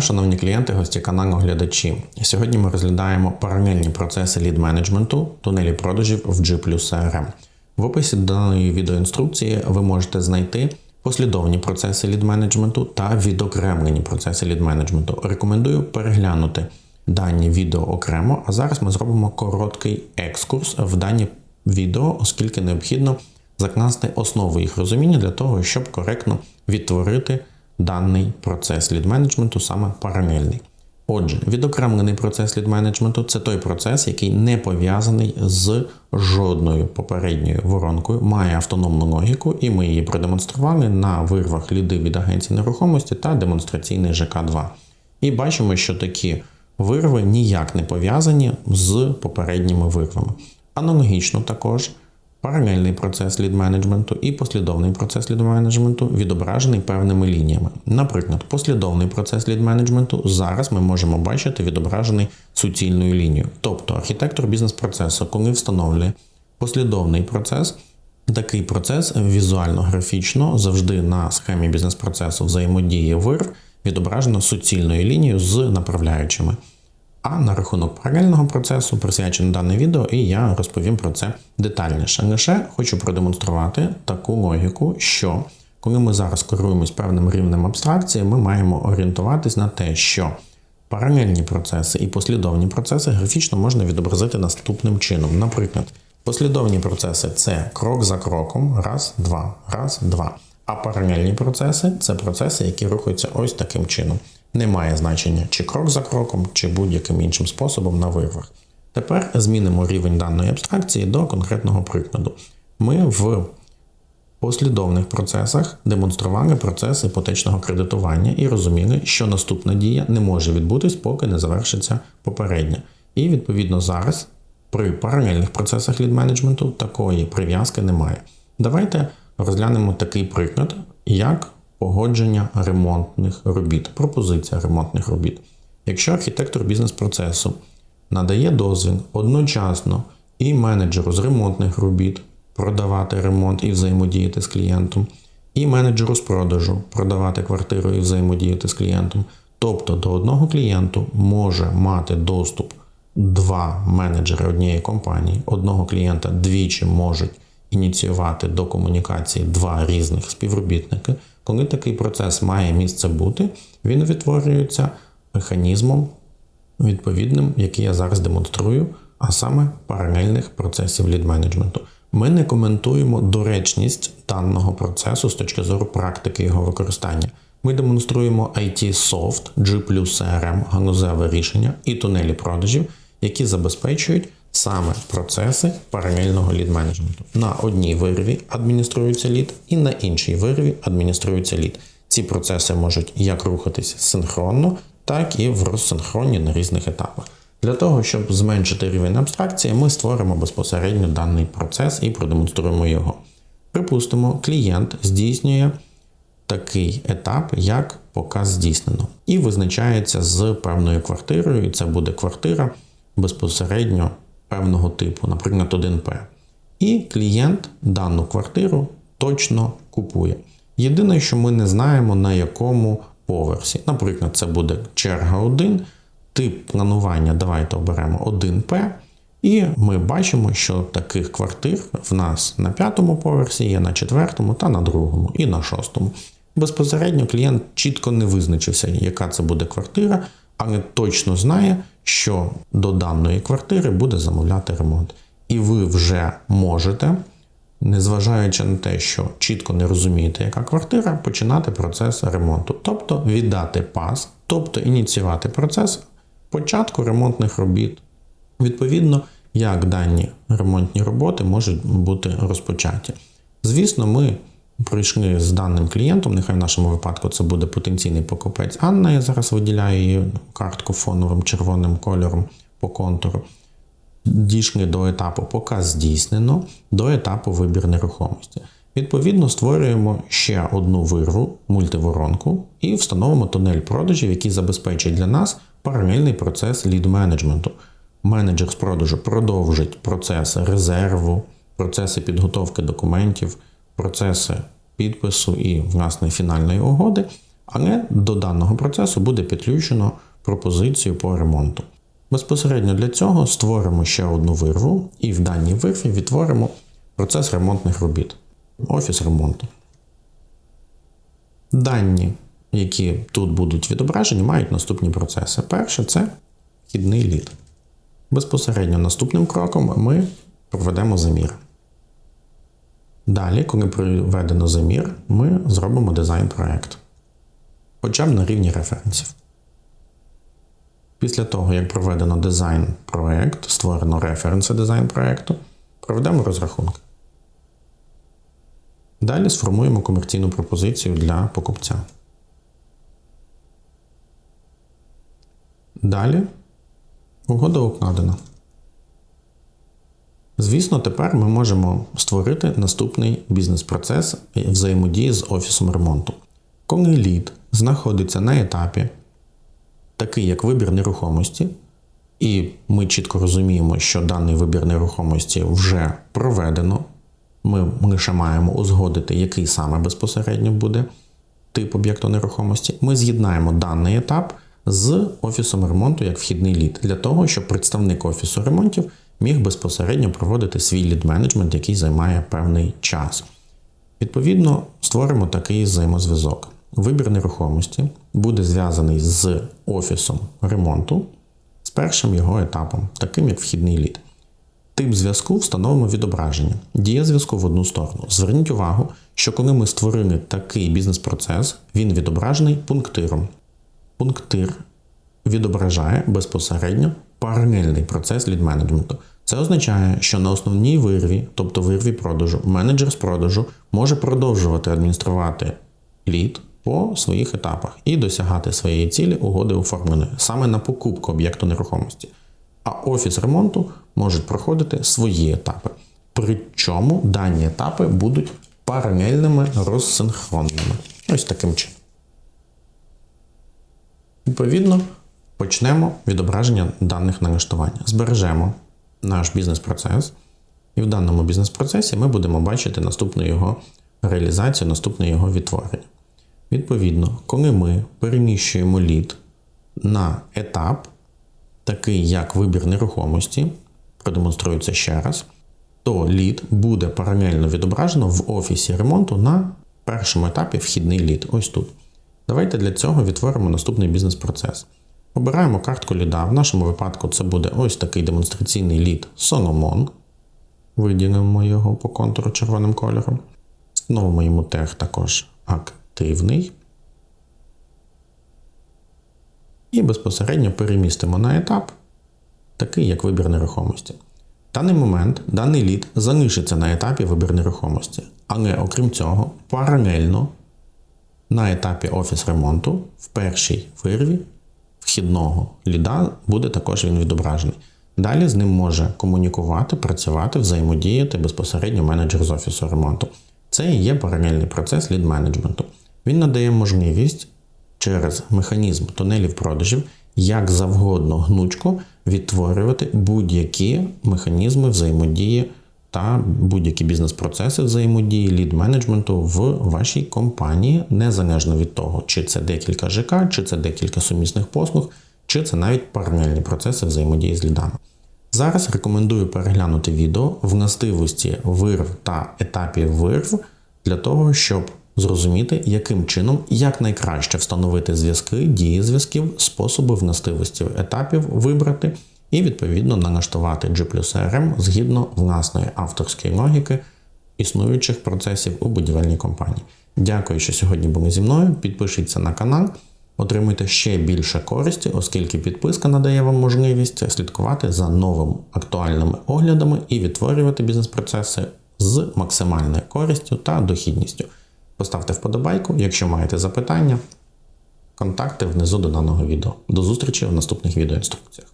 шановні клієнти, гості каналу глядачі. Сьогодні ми розглядаємо паралельні процеси лід менеджменту, тунелі продажів в G CRM. В описі даної відеоінструкції ви можете знайти послідовні процеси лід менеджменту та відокремлені процеси лід менеджменту. Рекомендую переглянути дані відео окремо, а зараз ми зробимо короткий екскурс в дані відео, оскільки необхідно закласти основу їх розуміння для того, щоб коректно відтворити даний процес лід менеджменту саме паралельний. Отже, відокремлений процес лід менеджменту це той процес, який не пов'язаний з жодною попередньою воронкою, має автономну логіку, і ми її продемонстрували на вирвах ліди від агенції нерухомості та демонстраційний ЖК2. І бачимо, що такі вирви ніяк не пов'язані з попередніми вирвами. Аналогічно також. Паралельний процес лід менеджменту і послідовний процес лід менеджменту відображений певними лініями. Наприклад, послідовний процес лід менеджменту зараз ми можемо бачити відображений суцільною лінією. Тобто архітектор бізнес-процесу, коли встановлює послідовний процес, такий процес візуально-графічно завжди на схемі бізнес-процесу взаємодії вирв відображено суцільною лінією з направляючими. А на рахунок паралельного процесу присвячено дане відео, і я розповім про це детальніше. Лише хочу продемонструвати таку логіку, що коли ми зараз керуємось певним рівнем абстракції, ми маємо орієнтуватись на те, що паралельні процеси і послідовні процеси графічно можна відобразити наступним чином. Наприклад, послідовні процеси це крок за кроком, раз, два, раз, два. А паралельні процеси це процеси, які рухаються ось таким чином. Немає значення чи крок за кроком, чи будь-яким іншим способом на вирвах. Тепер змінимо рівень даної абстракції до конкретного прикладу. Ми в послідовних процесах демонстрували процес іпотечного кредитування і розуміли, що наступна дія не може відбутись, поки не завершиться попередня. І відповідно зараз при паралельних процесах лід менеджменту такої прив'язки немає. Давайте розглянемо такий приклад, як погодження ремонтних робіт, пропозиція ремонтних робіт. Якщо архітектор бізнес-процесу надає дозвіл одночасно і менеджеру з ремонтних робіт продавати ремонт і взаємодіяти з клієнтом, і менеджеру з продажу продавати квартиру і взаємодіяти з клієнтом, тобто до одного клієнту може мати доступ два менеджери однієї компанії, одного клієнта двічі можуть ініціювати до комунікації два різних співробітники. Коли такий процес має місце бути, він відтворюється механізмом відповідним, який я зараз демонструю, а саме паралельних процесів лід-менеджменту. Ми не коментуємо доречність даного процесу з точки зору практики його використання. Ми демонструємо IT-софт, G CRM, ганузеве рішення і тунелі продажів, які забезпечують саме процеси паралельного лід менеджменту. На одній вирві адмініструється лід, і на іншій вирві адмініструється лід. Ці процеси можуть як рухатись синхронно, так і в розсинхронні на різних етапах. Для того, щоб зменшити рівень абстракції, ми створимо безпосередньо даний процес і продемонструємо його. Припустимо, клієнт здійснює такий етап, як показ здійснено, і визначається з певною квартирою, і це буде квартира безпосередньо певного типу, наприклад, 1П. І клієнт дану квартиру точно купує. Єдине, що ми не знаємо, на якому поверсі. Наприклад, це буде черга 1, тип планування. Давайте оберемо 1П. І ми бачимо, що таких квартир в нас на п'ятому поверсі є на четвертому та на другому і на шостому. Безпосередньо клієнт чітко не визначився, яка це буде квартира, але точно знає, що до даної квартири буде замовляти ремонт. І ви вже можете, незважаючи на те, що чітко не розумієте, яка квартира, починати процес ремонту, тобто віддати пас, тобто ініціювати процес початку ремонтних робіт. Відповідно, як дані ремонтні роботи можуть бути розпочаті. Звісно, ми пройшли з даним клієнтом, нехай в нашому випадку це буде потенційний покупець Анна. Я зараз виділяю її картку фоновим червоним кольором по контуру. Дійшли до етапу показ здійснено, до етапу вибір нерухомості. Відповідно, створюємо ще одну вирву, мультиворонку, і встановимо тунель продажів, який забезпечить для нас паралельний процес лід-менеджменту. Менеджер з продажу продовжить процеси резерву, процеси підготовки документів, процеси підпису і власне фінальної угоди. але до даного процесу буде підключено пропозицію по ремонту. Безпосередньо для цього створимо ще одну вирву і в даній вирві відтворимо процес ремонтних робіт, офіс ремонту. Дані, які тут будуть відображені, мають наступні процеси. Перше це вхідний лід. Безпосередньо наступним кроком ми проведемо замір. Далі, коли проведено замір, ми зробимо дизайн проєкту. Хоча б на рівні референсів. Після того, як проведено дизайн проєкт, створено референси дизайн проєкту, проведемо розрахунки. Далі сформуємо комерційну пропозицію для покупця. Далі угода укладена. Звісно, тепер ми можемо створити наступний бізнес-процес взаємодії з офісом ремонту. Коли лід знаходиться на етапі, такий як вибір нерухомості, і ми чітко розуміємо, що даний вибір нерухомості вже проведено, ми лише маємо узгодити, який саме безпосередньо буде тип об'єкту нерухомості. Ми з'єднаємо даний етап з офісом ремонту як вхідний лід, для того, щоб представник офісу ремонтів міг безпосередньо проводити свій лід-менеджмент, який займає певний час. Відповідно, створимо такий взаємозв'язок. Вибір нерухомості буде зв'язаний з офісом ремонту з першим його етапом, таким як вхідний лід. Тип зв'язку встановимо відображення. Дія зв'язку в одну сторону. Зверніть увагу, що коли ми створили такий бізнес-процес, він відображений пунктиром. Пунктир відображає безпосередньо паралельний процес лід-менеджменту. Це означає, що на основній вирві, тобто вирві продажу, менеджер з продажу може продовжувати адмініструвати лід по своїх етапах і досягати своєї цілі угоди оформленої саме на покупку об'єкту нерухомості. А офіс ремонту можуть проходити свої етапи. Причому дані етапи будуть паралельними розсинхронними. Ось таким чином. Відповідно, почнемо відображення даних налаштування. Збережемо наш бізнес-процес, і в даному бізнес-процесі ми будемо бачити наступну його реалізацію, наступне його відтворення. Відповідно, коли ми переміщуємо лід на етап, такий як вибір нерухомості, продемонструється ще раз, то лід буде паралельно відображено в офісі ремонту на першому етапі вхідний лід. Ось тут. Давайте для цього відтворимо наступний бізнес-процес. Обираємо картку ліда. В нашому випадку це буде ось такий демонстраційний лід Solomon. Виділимо його по контуру червоним кольором. Встановимо йому тег також активний. І безпосередньо перемістимо на етап, такий як вибір нерухомості. В даний момент даний лід залишиться на етапі вибір нерухомості. Але окрім цього, паралельно на етапі офіс ремонту в першій вирві вхідного ліда буде також він відображений. Далі з ним може комунікувати, працювати, взаємодіяти безпосередньо менеджер з офісу ремонту. Це і є паралельний процес лід-менеджменту. Він надає можливість через механізм тунелів продажів як завгодно гнучко відтворювати будь-які механізми взаємодії та будь-які бізнес-процеси взаємодії лід-менеджменту в вашій компанії, незалежно від того, чи це декілька ЖК, чи це декілька сумісних послуг, чи це навіть паралельні процеси взаємодії з лідами. Зараз рекомендую переглянути відео властивості вирв та етапів вирв для того, щоб зрозуміти, яким чином якнайкраще встановити зв'язки, дії зв'язків, способи властивості етапів вибрати і відповідно налаштувати G CRM згідно власної авторської логіки існуючих процесів у будівельній компанії. Дякую, що сьогодні були зі мною. Підпишіться на канал, отримуйте ще більше користі, оскільки підписка надає вам можливість слідкувати за новими актуальними оглядами і відтворювати бізнес-процеси з максимальною користю та дохідністю. Поставте вподобайку, якщо маєте запитання. Контакти внизу до даного відео. До зустрічі в наступних відеоінструкціях.